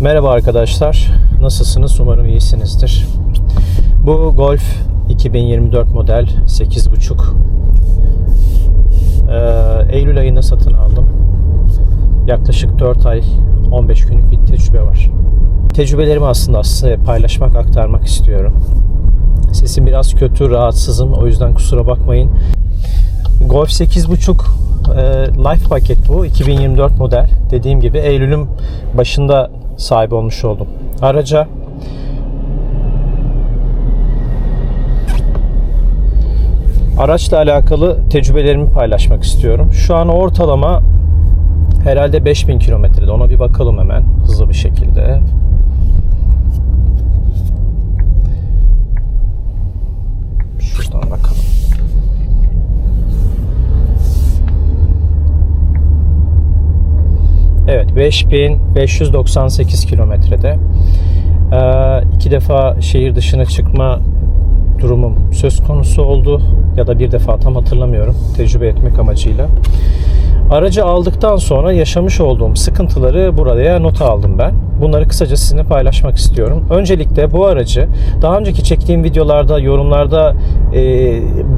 Merhaba arkadaşlar. Nasılsınız? Umarım iyisinizdir. Bu Golf 2024 model 8.5 ee, Eylül ayında satın aldım. Yaklaşık 4 ay 15 günlük bir tecrübe var. Tecrübelerimi aslında size paylaşmak, aktarmak istiyorum. Sesim biraz kötü, rahatsızım. O yüzden kusura bakmayın. Golf 8.5 e, Life paket bu. 2024 model. Dediğim gibi Eylül'ün başında sahip olmuş oldum. Araca araçla alakalı tecrübelerimi paylaşmak istiyorum. Şu an ortalama herhalde 5000 kilometrede. Ona bir bakalım hemen hızlı bir şekilde. 5598 kilometrede. Ee, iki defa şehir dışına çıkma durumum söz konusu oldu ya da bir defa tam hatırlamıyorum tecrübe etmek amacıyla. Aracı aldıktan sonra yaşamış olduğum sıkıntıları buraya nota aldım ben. Bunları kısaca sizinle paylaşmak istiyorum. Öncelikle bu aracı daha önceki çektiğim videolarda, yorumlarda e,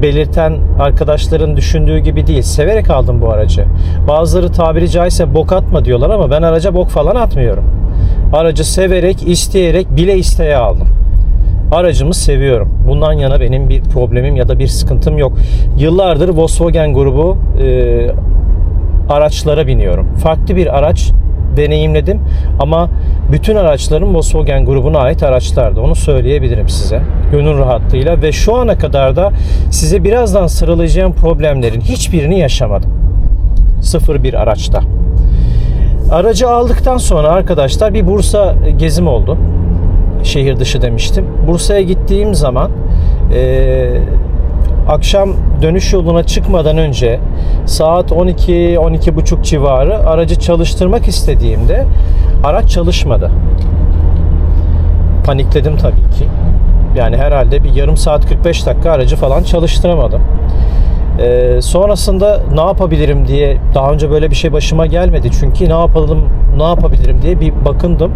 belirten arkadaşların düşündüğü gibi değil. Severek aldım bu aracı. Bazıları tabiri caizse bok atma diyorlar ama ben araca bok falan atmıyorum. Aracı severek, isteyerek, bile isteye aldım aracımı seviyorum. Bundan yana benim bir problemim ya da bir sıkıntım yok. Yıllardır Volkswagen grubu e, araçlara biniyorum. Farklı bir araç deneyimledim ama bütün araçlarım Volkswagen grubuna ait araçlardı. Onu söyleyebilirim size. Gönül rahatlığıyla ve şu ana kadar da size birazdan sıralayacağım problemlerin hiçbirini yaşamadım. Sıfır bir araçta. Aracı aldıktan sonra arkadaşlar bir Bursa gezim oldu. Şehir dışı demiştim. Bursa'ya gittiğim zaman eee akşam dönüş yoluna çıkmadan önce saat 12-12.30 civarı aracı çalıştırmak istediğimde araç çalışmadı. Panikledim tabii ki. Yani herhalde bir yarım saat 45 dakika aracı falan çalıştıramadım. Ee, sonrasında ne yapabilirim diye daha önce böyle bir şey başıma gelmedi çünkü ne yapalım ne yapabilirim diye bir bakındım.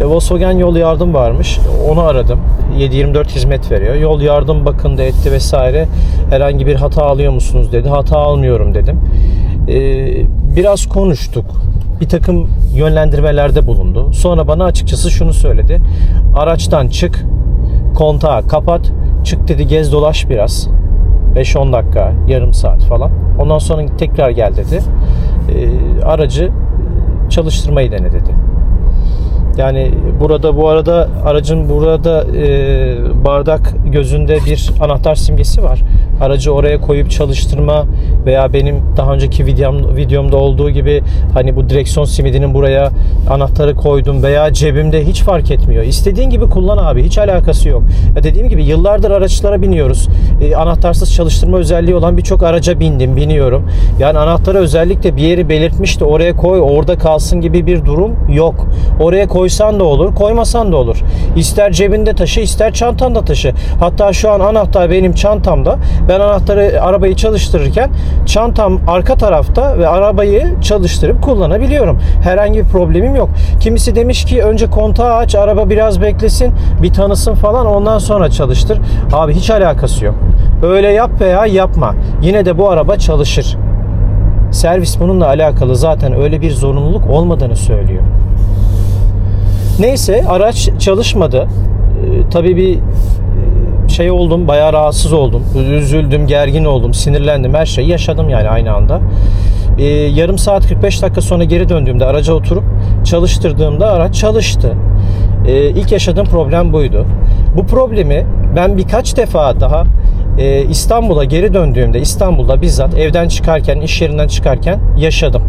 E, Volkswagen yol yardım varmış. Onu aradım. 7/24 hizmet veriyor. Yol yardım bakındı etti vesaire. Herhangi bir hata alıyor musunuz dedi. Hata almıyorum dedim. E, biraz konuştuk. Bir takım yönlendirmelerde bulundu. Sonra bana açıkçası şunu söyledi. Araçtan çık, kontağı kapat, çık dedi gez dolaş biraz. 5-10 dakika, yarım saat falan. Ondan sonra tekrar gel dedi. E, aracı çalıştırmayı dene dedi. Yani burada bu arada aracın burada e, bardak gözünde bir anahtar simgesi var. Aracı oraya koyup çalıştırma veya benim daha önceki videom, videomda olduğu gibi hani bu direksiyon simidinin buraya anahtarı koydum veya cebimde hiç fark etmiyor. İstediğin gibi kullan abi hiç alakası yok. Ya dediğim gibi yıllardır araçlara biniyoruz. E, anahtarsız çalıştırma özelliği olan birçok araca bindim, biniyorum. Yani anahtarı özellikle bir yeri belirtmiş de oraya koy, orada kalsın gibi bir durum yok. Oraya koysan da olur, koymasan da olur. İster cebinde taşı, ister çantanda taşı. Hatta şu an anahtar benim çantamda. Ben anahtarı arabayı çalıştırırken çantam arka tarafta ve arabayı çalıştırıp kullanabiliyorum. Herhangi bir problemim yok. Kimisi demiş ki önce kontağı aç, araba biraz beklesin, bir tanısın falan ondan sonra çalıştır. Abi hiç alakası yok. Öyle yap veya yapma. Yine de bu araba çalışır. Servis bununla alakalı zaten öyle bir zorunluluk olmadığını söylüyor. Neyse araç çalışmadı. Ee, tabii bir şey oldum, bayağı rahatsız oldum. Üzüldüm, gergin oldum, sinirlendim. Her şeyi yaşadım yani aynı anda. Ee, yarım saat 45 dakika sonra geri döndüğümde araca oturup çalıştırdığımda araç çalıştı. Ee, ilk yaşadığım problem buydu. Bu problemi ben birkaç defa daha e, İstanbul'a geri döndüğümde İstanbul'da bizzat evden çıkarken, iş yerinden çıkarken yaşadım.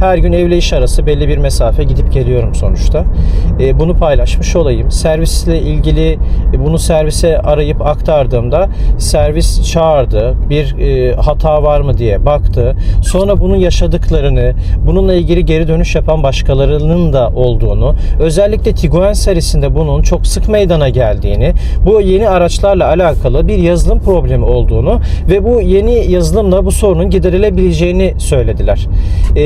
Her gün evle iş arası belli bir mesafe gidip geliyorum sonuçta. E, bunu paylaşmış olayım. Servisle ilgili e, bunu servise arayıp aktardığımda servis çağırdı. Bir e, hata var mı diye baktı. Sonra bunun yaşadıklarını, bununla ilgili geri dönüş yapan başkalarının da olduğunu, özellikle Tiguan serisinde bunun çok sık meydana geldiğini, bu yeni araçlarla alakalı bir yazılım problemi olduğunu ve bu yeni yazılımla bu sorunun giderilebileceğini söylediler. E,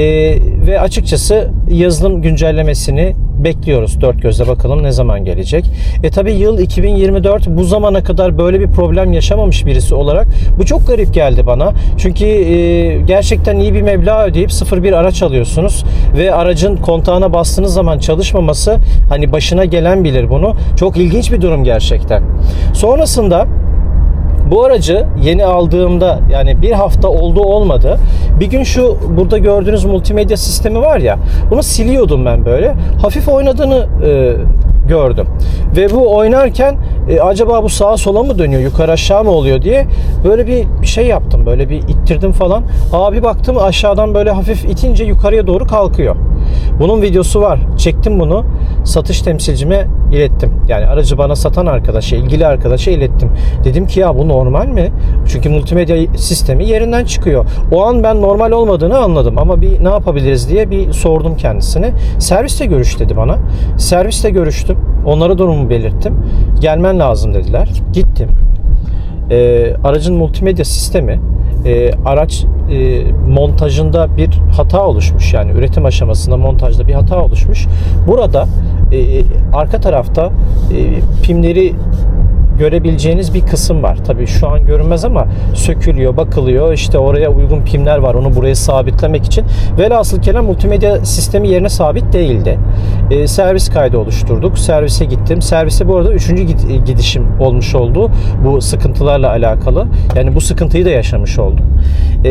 ve açıkçası yazılım güncellemesini Bekliyoruz dört gözle bakalım ne zaman gelecek. E tabi yıl 2024 bu zamana kadar böyle bir problem yaşamamış birisi olarak bu çok garip geldi bana. Çünkü e, gerçekten iyi bir meblağ ödeyip 01 araç alıyorsunuz ve aracın kontağına bastığınız zaman çalışmaması hani başına gelen bilir bunu. Çok ilginç bir durum gerçekten. Sonrasında bu aracı yeni aldığımda yani bir hafta oldu olmadı. Bir gün şu burada gördüğünüz multimedya sistemi var ya bunu siliyordum ben böyle. Hafif oynadığını e, gördüm. Ve bu oynarken e, acaba bu sağa sola mı dönüyor yukarı aşağı mı oluyor diye böyle bir şey yaptım. Böyle bir ittirdim falan. Abi baktım aşağıdan böyle hafif itince yukarıya doğru kalkıyor. Bunun videosu var. Çektim bunu. Satış temsilcime ilettim. Yani aracı bana satan arkadaşa, ilgili arkadaşa ilettim. Dedim ki ya bu normal mi? Çünkü multimedya sistemi yerinden çıkıyor. O an ben normal olmadığını anladım ama bir ne yapabiliriz diye bir sordum kendisine. Serviste görüş dedi bana. Serviste görüştüm. Onlara durumu belirttim. Gelmen lazım dediler. Gittim. Ee, aracın multimedya sistemi e, araç e, montajında bir hata oluşmuş yani üretim aşamasında montajda bir hata oluşmuş. Burada e, arka tarafta e, pimleri görebileceğiniz bir kısım var. Tabii şu an görünmez ama sökülüyor, bakılıyor. İşte oraya uygun pimler var. Onu buraya sabitlemek için. Velhasıl kelam multimedya sistemi yerine sabit değildi. E, servis kaydı oluşturduk. Servise gittim. Servise bu arada üçüncü gid- gidişim olmuş oldu. Bu sıkıntılarla alakalı. Yani bu sıkıntıyı da yaşamış oldum. E,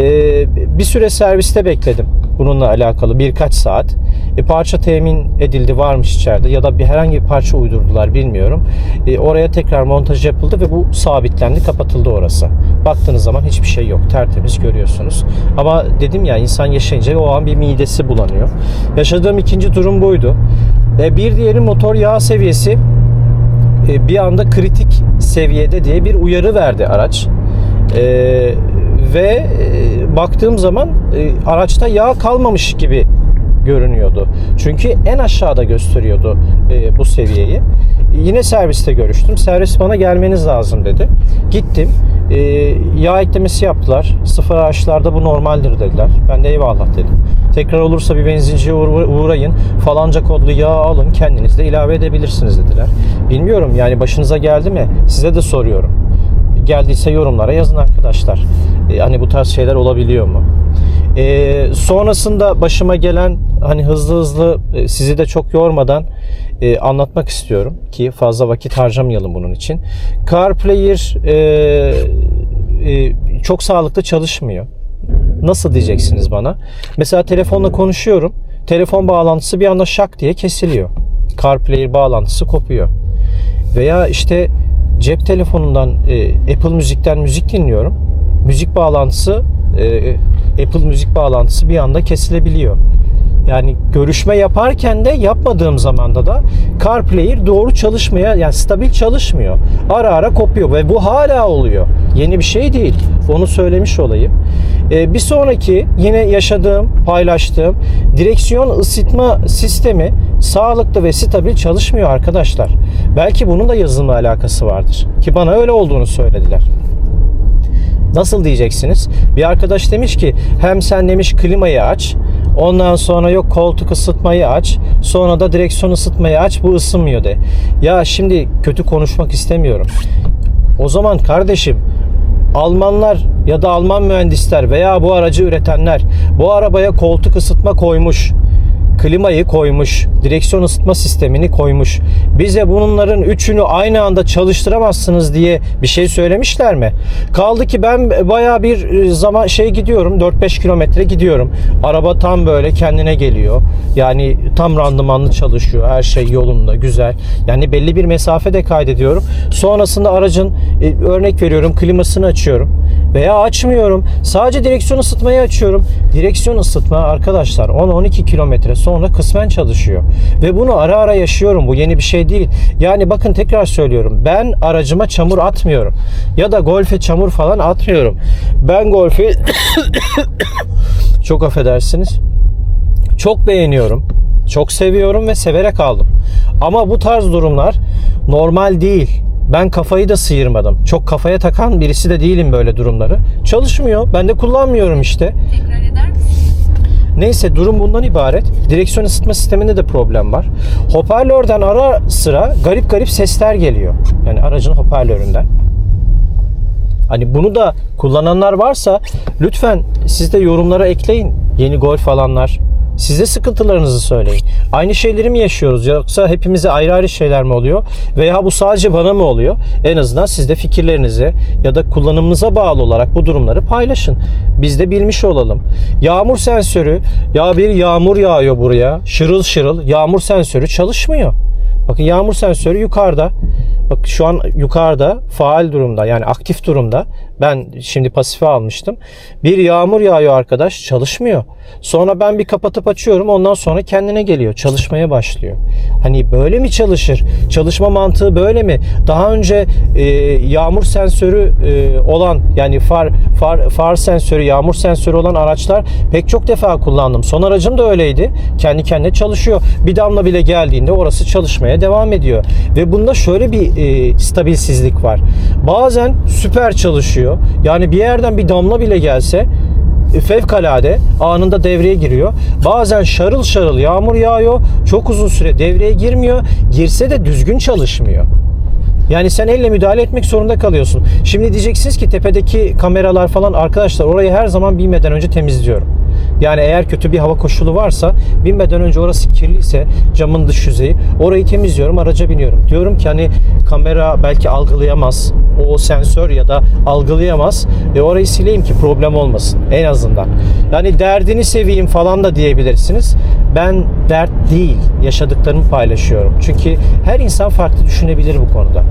bir süre serviste bekledim. Bununla alakalı birkaç saat. E, parça temin edildi varmış içeride ya da bir herhangi bir parça uydurdular bilmiyorum. E, oraya tekrar montaj yapıldı ve bu sabitlendi kapatıldı orası. Baktığınız zaman hiçbir şey yok. Tertemiz görüyorsunuz. Ama dedim ya insan yaşayınca o an bir midesi bulanıyor. Yaşadığım ikinci durum buydu. E, bir diğeri motor yağ seviyesi e, bir anda kritik seviyede diye bir uyarı verdi araç. E, ve e, baktığım zaman e, araçta yağ kalmamış gibi görünüyordu. Çünkü en aşağıda gösteriyordu e, bu seviyeyi. Yine serviste görüştüm. Servis bana gelmeniz lazım dedi. Gittim. E, yağ eklemesi yaptılar. Sıfır araçlarda bu normaldir dediler. Ben de eyvallah dedim. Tekrar olursa bir benzinciye uğra- uğrayın. Falanca kodlu yağ alın kendiniz de ilave edebilirsiniz dediler. Bilmiyorum yani başınıza geldi mi? Size de soruyorum geldiyse yorumlara yazın arkadaşlar. E, hani bu tarz şeyler olabiliyor mu? E, sonrasında başıma gelen hani hızlı hızlı e, sizi de çok yormadan e, anlatmak istiyorum ki fazla vakit harcamayalım bunun için. CarPlayer e, e, çok sağlıklı çalışmıyor. Nasıl diyeceksiniz bana? Mesela telefonla konuşuyorum. Telefon bağlantısı bir anda şak diye kesiliyor. CarPlayer bağlantısı kopuyor. Veya işte cep telefonundan e, Apple Müzik'ten müzik dinliyorum. Müzik bağlantısı e, Apple Müzik bağlantısı bir anda kesilebiliyor. Yani görüşme yaparken de yapmadığım zamanda da CarPlayer doğru çalışmaya yani stabil çalışmıyor. Ara ara kopuyor ve bu hala oluyor. Yeni bir şey değil. Onu söylemiş olayım. Ee, bir sonraki yine yaşadığım, paylaştığım direksiyon ısıtma sistemi sağlıklı ve stabil çalışmıyor arkadaşlar. Belki bunun da yazılımla alakası vardır. Ki bana öyle olduğunu söylediler. Nasıl diyeceksiniz? Bir arkadaş demiş ki hem sen demiş klimayı aç. Ondan sonra yok koltuk ısıtmayı aç. Sonra da direksiyon ısıtmayı aç. Bu ısınmıyor de. Ya şimdi kötü konuşmak istemiyorum. O zaman kardeşim Almanlar ya da Alman mühendisler veya bu aracı üretenler bu arabaya koltuk ısıtma koymuş klimayı koymuş, direksiyon ısıtma sistemini koymuş. Bize bunların üçünü aynı anda çalıştıramazsınız diye bir şey söylemişler mi? Kaldı ki ben bayağı bir zaman şey gidiyorum, 4-5 kilometre gidiyorum. Araba tam böyle kendine geliyor. Yani tam randımanlı çalışıyor. Her şey yolunda, güzel. Yani belli bir mesafe de kaydediyorum. Sonrasında aracın e, örnek veriyorum klimasını açıyorum veya açmıyorum. Sadece direksiyon ısıtmayı açıyorum. Direksiyon ısıtma arkadaşlar 10-12 kilometre sonra kısmen çalışıyor. Ve bunu ara ara yaşıyorum. Bu yeni bir şey değil. Yani bakın tekrar söylüyorum. Ben aracıma çamur atmıyorum. Ya da golfe çamur falan atmıyorum. Ben golfi çok affedersiniz. Çok beğeniyorum. Çok seviyorum ve severek aldım. Ama bu tarz durumlar normal değil. Ben kafayı da sıyırmadım. Çok kafaya takan birisi de değilim böyle durumları. Çalışmıyor. Ben de kullanmıyorum işte. Tekrar eder misin? Neyse durum bundan ibaret. Direksiyon ısıtma sisteminde de problem var. Hoparlörden ara sıra garip garip sesler geliyor. Yani aracın hoparlöründen. Hani bunu da kullananlar varsa lütfen siz de yorumlara ekleyin. Yeni Golf alanlar. Siz de sıkıntılarınızı söyleyin. Aynı şeyleri mi yaşıyoruz yoksa hepimize ayrı ayrı şeyler mi oluyor? Veya bu sadece bana mı oluyor? En azından siz de fikirlerinizi ya da kullanımınıza bağlı olarak bu durumları paylaşın. Biz de bilmiş olalım. Yağmur sensörü, ya bir yağmur yağıyor buraya. Şırıl şırıl yağmur sensörü çalışmıyor. Bakın yağmur sensörü yukarıda. Bak şu an yukarıda faal durumda yani aktif durumda. Ben şimdi pasife almıştım. Bir yağmur yağıyor arkadaş çalışmıyor. Sonra ben bir kapatıp açıyorum ondan sonra kendine geliyor. Çalışmaya başlıyor. Hani böyle mi çalışır? Çalışma mantığı böyle mi? Daha önce e, yağmur sensörü e, olan yani far, far, far sensörü, yağmur sensörü olan araçlar pek çok defa kullandım. Son aracım da öyleydi. Kendi kendine çalışıyor. Bir damla bile geldiğinde orası çalışmaya devam ediyor. Ve bunda şöyle bir e, stabilsizlik var. Bazen süper çalışıyor. Yani bir yerden bir damla bile gelse e, fevkalade anında devreye giriyor. Bazen şarıl şarıl yağmur yağıyor. Çok uzun süre devreye girmiyor. Girse de düzgün çalışmıyor. Yani sen elle müdahale etmek zorunda kalıyorsun. Şimdi diyeceksiniz ki tepedeki kameralar falan arkadaşlar orayı her zaman binmeden önce temizliyorum. Yani eğer kötü bir hava koşulu varsa binmeden önce orası kirliyse camın dış yüzeyi orayı temizliyorum araca biniyorum. Diyorum ki hani kamera belki algılayamaz o sensör ya da algılayamaz ve orayı sileyim ki problem olmasın en azından. Yani derdini seveyim falan da diyebilirsiniz. Ben dert değil yaşadıklarımı paylaşıyorum. Çünkü her insan farklı düşünebilir bu konuda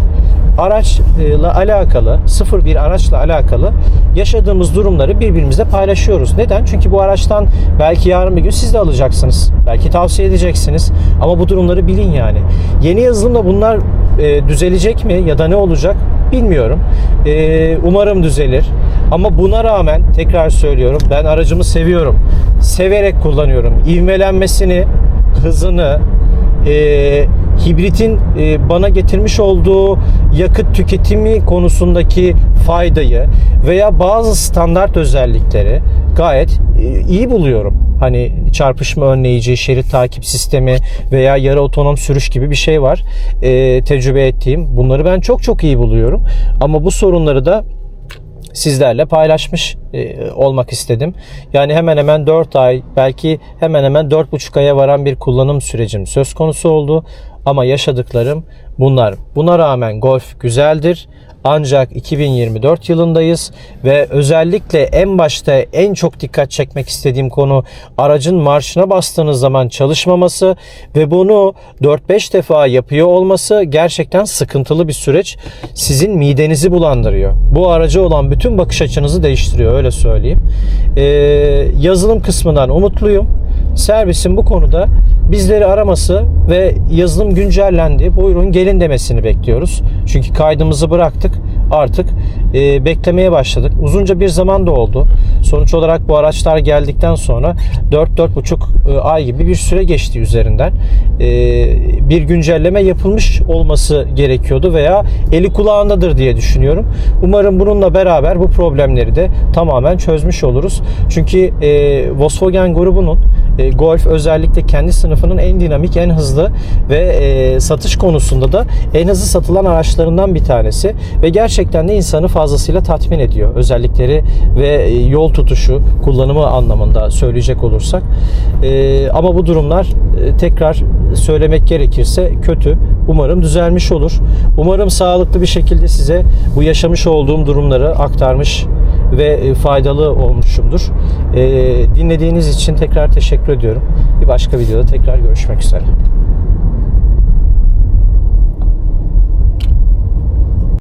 araçla alakalı, sıfır bir araçla alakalı yaşadığımız durumları birbirimizle paylaşıyoruz. Neden? Çünkü bu araçtan belki yarın bir gün siz de alacaksınız. Belki tavsiye edeceksiniz. Ama bu durumları bilin yani. Yeni yazılımda bunlar e, düzelecek mi ya da ne olacak bilmiyorum. E, umarım düzelir. Ama buna rağmen tekrar söylüyorum ben aracımı seviyorum. Severek kullanıyorum. İvmelenmesini, hızını, e, hibritin e, bana getirmiş olduğu yakıt tüketimi konusundaki faydayı veya bazı standart özellikleri gayet e, iyi buluyorum. Hani çarpışma önleyici, şerit takip sistemi veya yarı otonom sürüş gibi bir şey var. E, tecrübe ettiğim. Bunları ben çok çok iyi buluyorum. Ama bu sorunları da sizlerle paylaşmış e, olmak istedim. Yani hemen hemen 4 ay belki hemen hemen 4,5 aya varan bir kullanım sürecim söz konusu oldu. Ama yaşadıklarım bunlar. Buna rağmen Golf güzeldir. Ancak 2024 yılındayız ve özellikle en başta en çok dikkat çekmek istediğim konu aracın marşına bastığınız zaman çalışmaması ve bunu 4-5 defa yapıyor olması gerçekten sıkıntılı bir süreç. Sizin midenizi bulandırıyor. Bu araca olan bütün bakış açınızı değiştiriyor öyle söyleyeyim. Ee, yazılım kısmından umutluyum. Servisin bu konuda bizleri araması ve yazılım güncellendi. Buyurun gelin demesini bekliyoruz. Çünkü kaydımızı bıraktık. Artık e, beklemeye başladık. Uzunca bir zaman da oldu. Sonuç olarak bu araçlar geldikten sonra 4-4,5 e, ay gibi bir süre geçti üzerinden. E, bir güncelleme yapılmış olması gerekiyordu veya eli kulağındadır diye düşünüyorum. Umarım bununla beraber bu problemleri de tamamen çözmüş oluruz. Çünkü e, Volkswagen grubunun e, Golf özellikle kendi sınıfının en dinamik, en hızlı ve e, satış konusunda da en hızlı satılan araçlarından bir tanesi ve gerçekten de insanı fazlasıyla tatmin ediyor. Özellikleri ve e, yol tutuşu, kullanımı anlamında söyleyecek olursak. Ama bu durumlar tekrar söylemek gerekirse kötü. Umarım düzelmiş olur. Umarım sağlıklı bir şekilde size bu yaşamış olduğum durumları aktarmış ve e, faydalı olmuşumdur. E, dinlediğiniz için tekrar teşekkür ediyorum. Bir başka videoda tekrar görüşmek üzere.